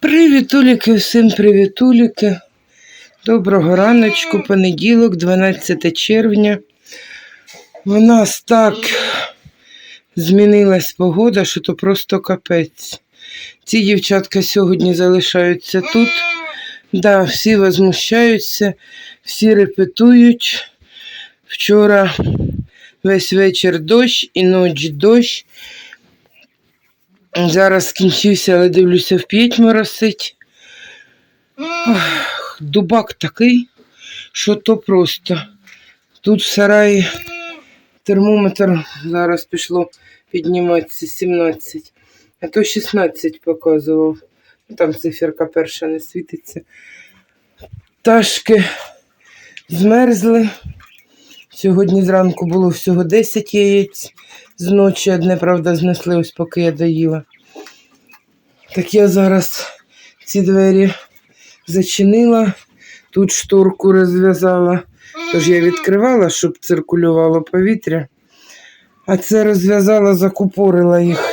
Привітуліки, всім привітуліки. Доброго раночку, понеділок, 12 червня. У нас так змінилась погода, що то просто капець. Ці дівчатка сьогодні залишаються тут. Да, всі возмущаються, всі репетують. Вчора весь вечір дощ і ніч дощ. Зараз скінчився, але дивлюся, вп'ять моросить. Ох, Дубак такий, що то просто. Тут в сараї термометр зараз пішло підніматися 17, а то 16 показував. Там циферка перша не світиться. Пташки змерзли. Сьогодні зранку було всього 10 яєць. З ночі одне, правда, знесли, ось поки я доїла. Так я зараз ці двері зачинила, тут шторку розв'язала. Тож я відкривала, щоб циркулювало повітря. А це розв'язала, закупорила їх,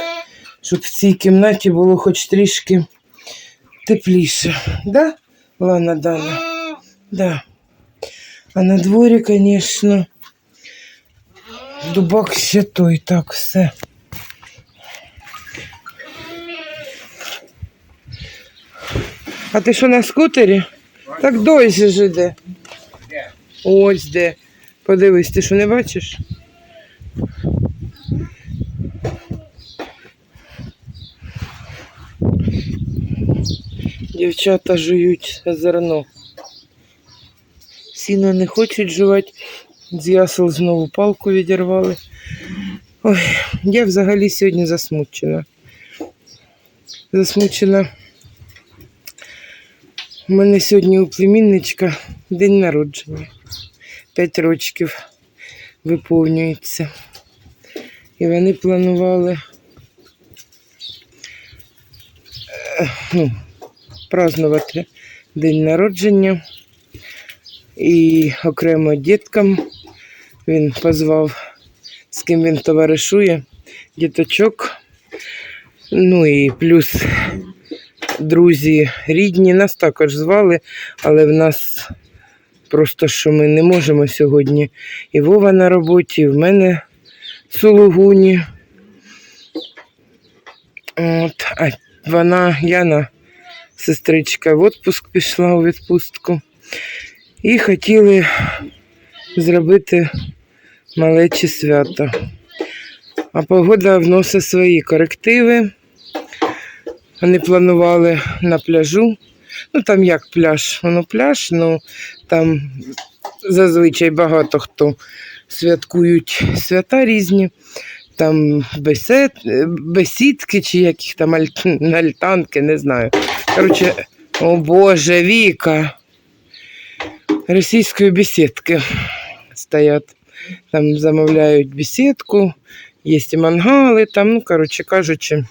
щоб в цій кімнаті було хоч трішки тепліше. Да, Лана Дана? Да. А на дворі, звісно, дубак ще той, так, все. А ти що на скутері? Так дощ ж іде. Ось де. Подивись, ти що не бачиш? Дівчата жують зерно. Сіно не хочуть жувати. З ясел знову палку відірвали. Ой, я взагалі сьогодні засмучена. Засмучена. У мене сьогодні у племінничка день народження. П'ять рочків виповнюється. І вони планували е, ну, празднувати день народження. І окремо діткам він позвав, з ким він товаришує, діточок. Ну і плюс друзі рідні. Нас також звали, але в нас просто що ми не можемо сьогодні. І Вова на роботі, і в мене сулугуні. От, а вона, Яна, сестричка, в відпуск пішла у відпустку. І хотіли зробити малечі свято. А погода вносить свої корективи. Вони планували на пляжу. Ну там як пляж, воно пляж, ну там зазвичай багато хто святкують свята різні. Там бесед, бесідки чи яких там аль- альтанки, не знаю. Коротше, о Боже, Віка. Російської бесідки стоять. Там замовляють бесідку, є і мангали, там, ну, коротше кажучи.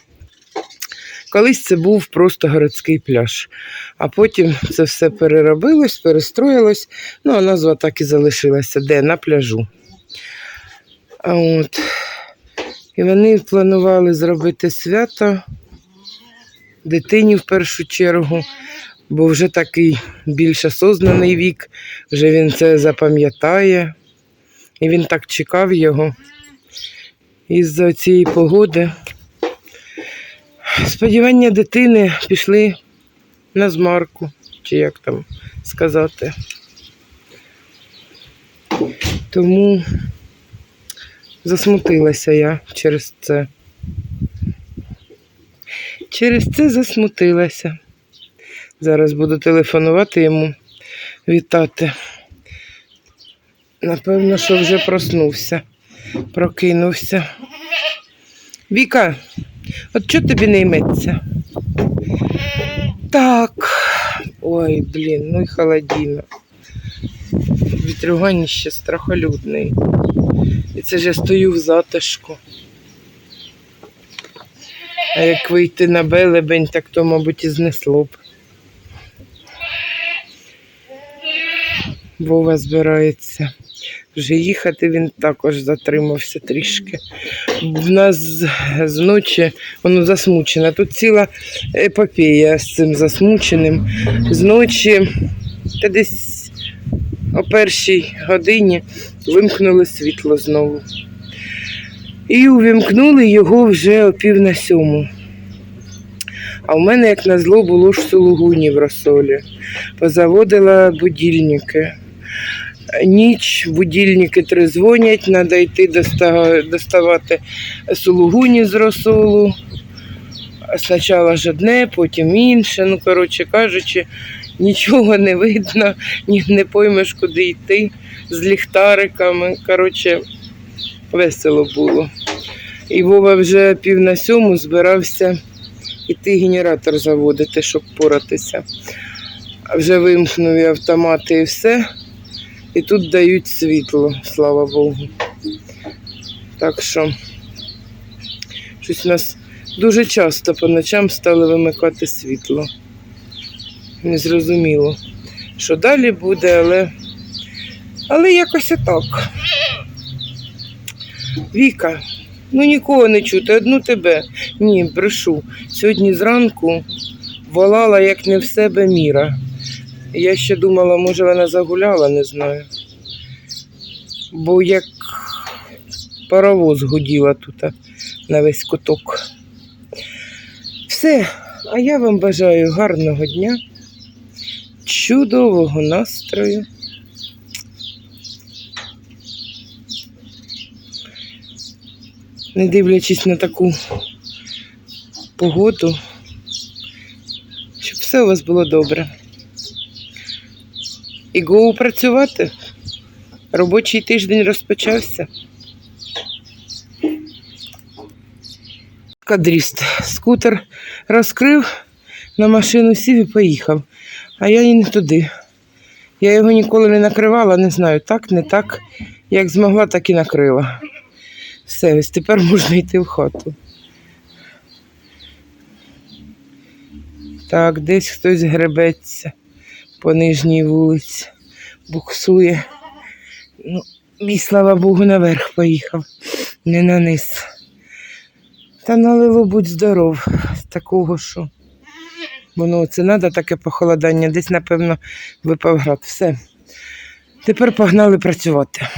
Колись це був просто городський пляж, а потім це все переробилось, перестроїлось, ну а назва так і залишилася, де на пляжу. А от. І вони планували зробити свято дитині в першу чергу, бо вже такий більш осознаний вік, вже він це запам'ятає. І він так чекав його. Із-за цієї погоди Сподівання дитини пішли на змарку, чи як там сказати. Тому засмутилася я через це. Через це засмутилася. Зараз буду телефонувати йому, вітати. Напевно, що вже проснувся, прокинувся. Віка, От чого тобі не йметься? Так. Ой, блін, ну і холодino. Вітрюганіще страхолюдний. І це ж я стою в затишку. А як вийти на белебень, так то, мабуть, і знесло б. Вова збирається вже їхати, він також затримався трішки. В нас з- з ночі воно засмучено. Тут ціла епопея з цим засмученим. З ночі, та десь о першій годині вимкнули світло знову. І увімкнули його вже о пів на сьому. А в мене, як назло, було ж сулугуні в розсолі. Позаводила будильники. Ніч будильники трезвонять, треба йти доставати сулугуні з розсолу. Спочатку ж одне, потім інше. Ну, коротше кажучи, нічого не видно, не поймеш, куди йти з ліхтариками. Коротше, весело було. І Вова вже пів на сьому збирався іти генератор заводити, щоб поратися. Вже вимкнув і автомати і все. І тут дають світло, слава Богу. Так що щось у нас дуже часто по ночам стали вимикати світло. Незрозуміло, що далі буде, але, але якось отак. Віка, ну нікого не чути, одну тебе. Ні, брешу. Сьогодні зранку волала як не в себе міра. Я ще думала, може вона загуляла, не знаю. Бо як паровоз гуділа тут на весь куток. Все, а я вам бажаю гарного дня, чудового настрою. Не дивлячись на таку погоду, щоб все у вас було добре. І гоу працювати. Робочий тиждень розпочався. Кадріст. Скутер розкрив, на машину сів і поїхав. А я і не туди. Я його ніколи не накривала, не знаю, так, не так. Як змогла, так і накрила. Все, ось тепер можна йти в хату. Так, десь хтось гребеться по нижній вулиці, буксує. Ну, мій, слава Богу, наверх поїхав, не на низ. Та налило будь здоров, з такого, що воно це треба таке похолодання. Десь, напевно, випав град. Все. Тепер погнали працювати.